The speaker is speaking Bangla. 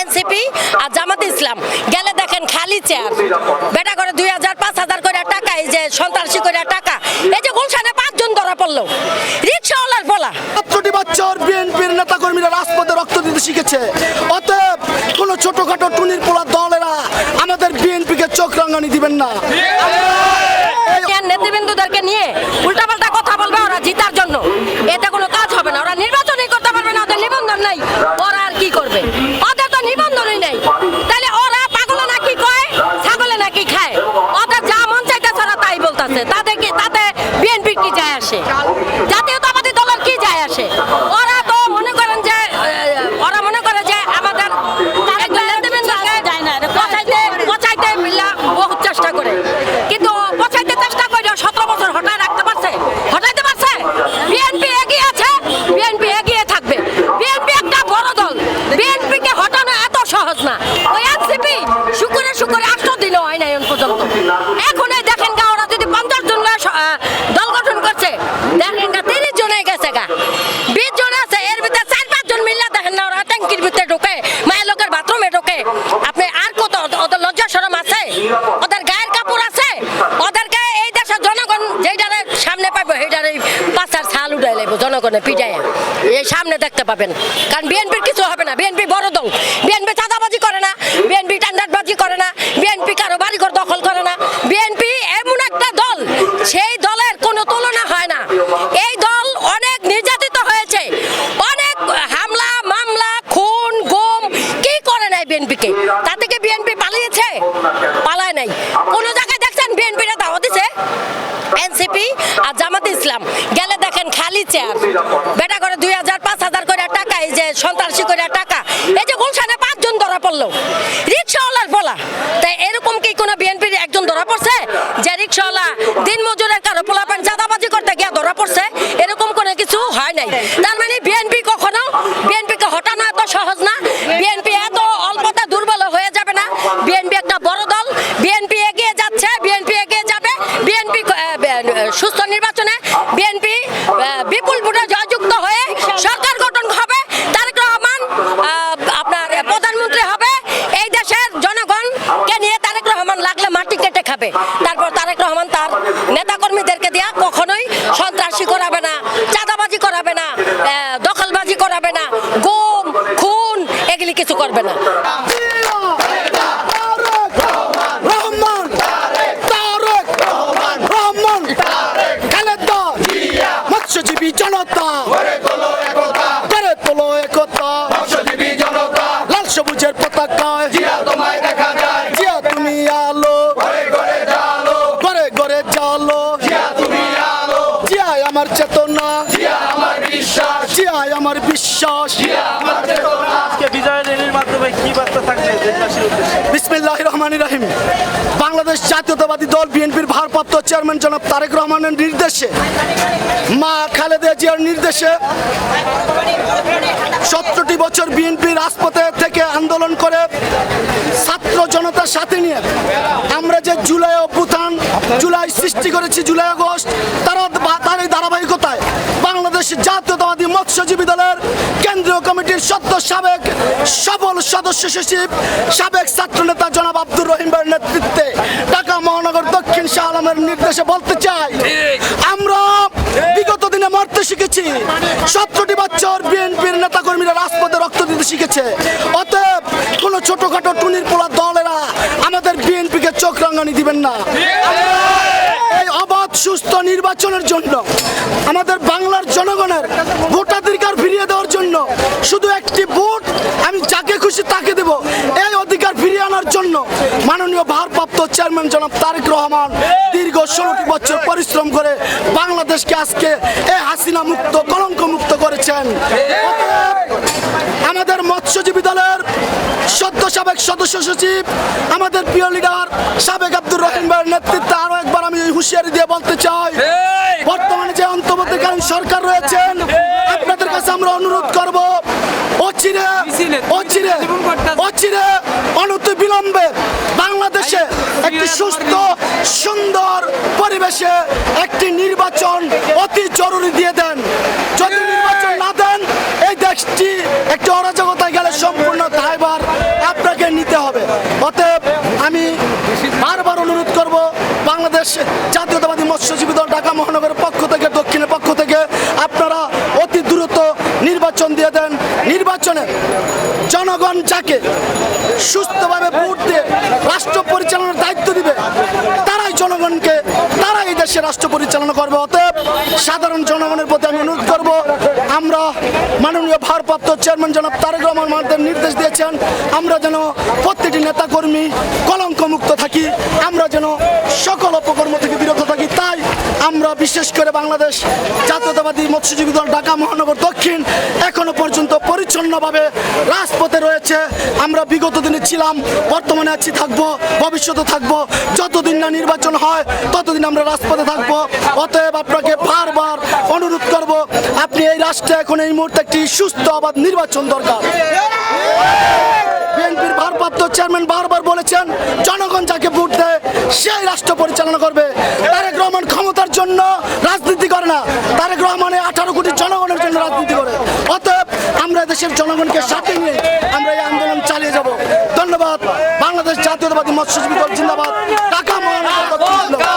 এনসিপি আর জামাত ইসলাম। গেলে দেখেন খালি চেয়ার। বেটা করে দুই হাজার, পাঁচ হাজার করে টাকা, এই যে সন্ত্রাসী করে টাকা। এই যে গুলশানে পাঁচজন ধরা পড়ল। রিক্সাওয়ালার বলা। সতেরোটি বছর বিএনপির নেতাকর্মীরা রাজপথে রক্ত দিতে শিখেছে। অতএব কোন ছোটখাটো টুনির পোলা দলেরা আমাদের বিএনপিকে চোখ রাঙানি দিবেন না। না। ওই এনসিপি, শুকুরে শুকুরে আটশো দিনও হয় না এখন পর্যন্ত। এখন দেখেন গা, ওরা যদি পঞ্চাশ জন দল গঠন করছে, দেখেন গা, তিরিশ জনে গেছে গা। বিশ জন আছে, এর ভিতরে চার পাঁচ জন মিল্লা দেখেন না, ওরা ট্যাঙ্কির ভিতরে ঢোকে, মায়ের লোকের বাথরুমে ঢোকে। আপনি আর কত ওদের লজ্জা সরম আছে? ওদের গায়ের কাপড় আছে? ওদেরকে এই দেশের জনগণ যেইটারে সামনে পাবো সেইটারে পাঁচার ছাল উঠাই লাগবো জনগণে পিটাই এই সামনে দেখতে পাবেন। কারণ বিএনপির কিছু হবে না, বিএনপি বড় দল, বিএনপি না বিএনপি টান্ডারবাজি করে না বিএনপি কারও বাড়িঘর দখল করে না। বিএনপি এমন একটা দল, সেই দলের কোনো তুলনা হয় না। এই দল অনেক নির্যাতিত হয়েছে। অনেক হামলা, মামলা, খুন, গুম, কি করে নাই বিএনপিকে তা থেকে বিএনপি পালিয়েছে? পালায় নাই। কোন জায়গায় দেখছেন বিএনপিরা দাওয়া দিছে? এনসিপি আর জামাত ইসলাম। গেলে দেখেন খালি চেয়ার বেটা করে দুই হাজার, পাঁচ হাজার করে টাকা, এই যে সন্ত্রাসী করে টাকা এই যে গুলশানে পাঁচজন ধরা পড়ল রিক্সাওয়ালার বলা তাই এরকম কি কোনো বিএনপির একজন ধরা পড়ছে যে রিক্সাওয়ালা দিন মজুরের কারও পোলাপান চাঁদাবাজি করতে গিয়ে ধরা পড়ছে এরকম কোনো কিছু হয় নাই তার মানে বিএনপি কখনো? বিএনপিকে হটানো এত সহজ না? বিএনপি এত অল্পতা দুর্বল হয়ে যাবে না? বিএনপি একটা বড় দল। বিএনপি এগিয়ে যাচ্ছে বিএনপি এগিয়ে যাবে। বিএনপি সুস্থ নির্বাচনে বিএনপি বিপুল ভোটে জয়যুক্ত হয়ে সরকার গঠন হবে। তারেক রহমান আপনার প্রধানমন্ত্রী হবে। এই দেশের জনগণকে নিয়ে তারেক রহমান লাগলে মাটি কেটে খাবে তারপর তারেক রহমান তার নেতাকর্মীদেরকে দিয়া কখনোই সন্ত্রাসী করাবে না চাঁদাবাজি করাবে না আহ, দখলবাজি করাবে না গুম খুন এগুলি কিছু করবে না। মৎস্যজীবী জনতা গড়ে তোলো একতা। লাল সবুজের পতাকায় আমার বিশ্বাস। আজকে বিজয় রেলির মাধ্যমে কি বার্তা থাকবে বিসমিল্লাহ রহমান রহিম। বাংলাদেশ জাতীয়তাবাদী দল, বিএনপির ভারপ্রাপ্ত চেয়ারম্যান জনাব তারেক রহমানের নির্দেশে, মা খালেদা জিয়ার নির্দেশে সতেরোটি বছর বিএনপি রাজপথে থেকে আন্দোলন করে ছাত্র জনতার সাথে নিয়ে আমরা যে জুলাই অভ্যুত্থান, জুলাই সৃষ্টি করেছি, জুলাই আগস্ট, তারা তার এই ধারাবাহিকতায় বাংলাদেশ জাতীয়তাবাদী মৎস্যজীবী দলের কেন্দ্রীয় কমিটির সদ্য সাবেক সফল সদস্য সচিব সাবেক ছাত্র নেতা জনাব আব্দুর রহিম নেতৃত্বে ঢাকা মহানগর দক্ষিণ শাহ আলমের নির্দেশে বলতে চাই আমরা বিগত দিনে মরতে শিখেছি। সতেরোটি বছর বিএনপির নেতাকর্মীরা রাজপথে রক্ত দিতে শিখেছে। অতএব কোনো ছোটখাটো টুনির পোলা দলেরা আমাদের বিএনপিকে চোখ রাঙানি দিবেন না। সুস্থ নির্বাচনের জন্য, আমাদের বাংলার জনগণের ভোটাধিকার ফিরিয়ে দেওয়ার জন্য শুধু একটি ভোট, আমি যাকে খুশি তাকে দেব। এই অধিকার ফিরিয়ে আনার জন্য মাননীয় ভারপ্রাপ্ত চেয়ারম্যান জনাব তারেক রহমান দীর্ঘ ষোলোটি বছর পরিশ্রম করে বাংলাদেশকে আজকে এই হাসিনা মুক্ত, কলঙ্ক মুক্ত করেছেন। আমাদের মৎস্যজীবী দলের সদ্য সাবেক সদস্য সচিব, আমাদের প্রিয় লিডার সাবেক আব্দুর রহিম ভাইয়ের নেতৃত্বে হুঁশিয়ারি দিয়ে বলতে চাই বর্তমানে যে অন্তর্বর্তীকালীন সরকার রয়েছেন আপনাদের কাছে আমরা অনুরোধ করব অচিরে অচিরে অচিরে অনত বিলম্বে বাংলাদেশে একটি সুস্থ সুন্দর পরিবেশে একটি নির্বাচন অতি জরুরি দিয়ে দেন। যদি নির্বাচন না দেন এই দেশটি একটি অরাজকতায় বাংলাদেশ, জাতীয়তাবাদী মৎস্যজীবী দল ঢাকা মহানগরের পক্ষ থেকে, দক্ষিণের পক্ষ থেকে আপনারা অতি দ্রুত নির্বাচন দিয়ে দেন। নির্বাচনে জনগণ যাকে সুস্থভাবে ভোট দিয়ে রাষ্ট্র পরিচালনার দায়িত্ব দিবে, তারাই জনগণকে, তারাই দেশে রাষ্ট্র পরিচালনা করবে। অতএব সাধারণ জনগণের প্রতি আমি অনুরোধ করব আমরা মাননীয় ভারপ্রাপ্ত চেয়ারম্যান জনাব তারেক রহমান মাহমুদের নির্দেশ দিয়েছেন, আমরা যেন প্রত্যেকটি নেতাকর্মী কলঙ্কমুক্ত থাকি, আমরা যেন সকল অপকর্ম থেকে আমরা বিশেষ করে বাংলাদেশ জাতীয়তাবাদী মৎস্যজীবী দল ঢাকা মহানগর দক্ষিণ এখনও পর্যন্ত পরিচ্ছন্নভাবে রাজপথে রয়েছে। আমরা বিগত দিনে ছিলাম, বর্তমানে আছি, থাকব, ভবিষ্যতে থাকব। যতদিন না নির্বাচন হয়, ততদিন আমরা রাজপথে থাকব। অতএব আপনাকে বারবার অনুরোধ করব, আপনি এই রাষ্ট্রে এখন এই মুহূর্তে একটি সুস্থ, আবাদ নির্বাচন দরকার। বিএনপির ভারপ্রাপ্ত চেয়ারম্যান বারবার বলেছেন, জনগণ যাকে ভোট দেয়, সেই রাষ্ট্র পরিচালনা করবে। তারেক রহমান ক্ষমতার জন্য রাজনীতি করে না। তারেক রহমানে আঠারো কোটি জনগণের জন্য রাজনীতি করে। অতএব আমরা দেশের জনগণকে সাথে নিয়ে আমরা এই আন্দোলন চালিয়ে যাব। ধন্যবাদ। বাংলাদেশ জাতীয়তাবাদী মৎস্যজীবী দল, জিন্দাবাদ।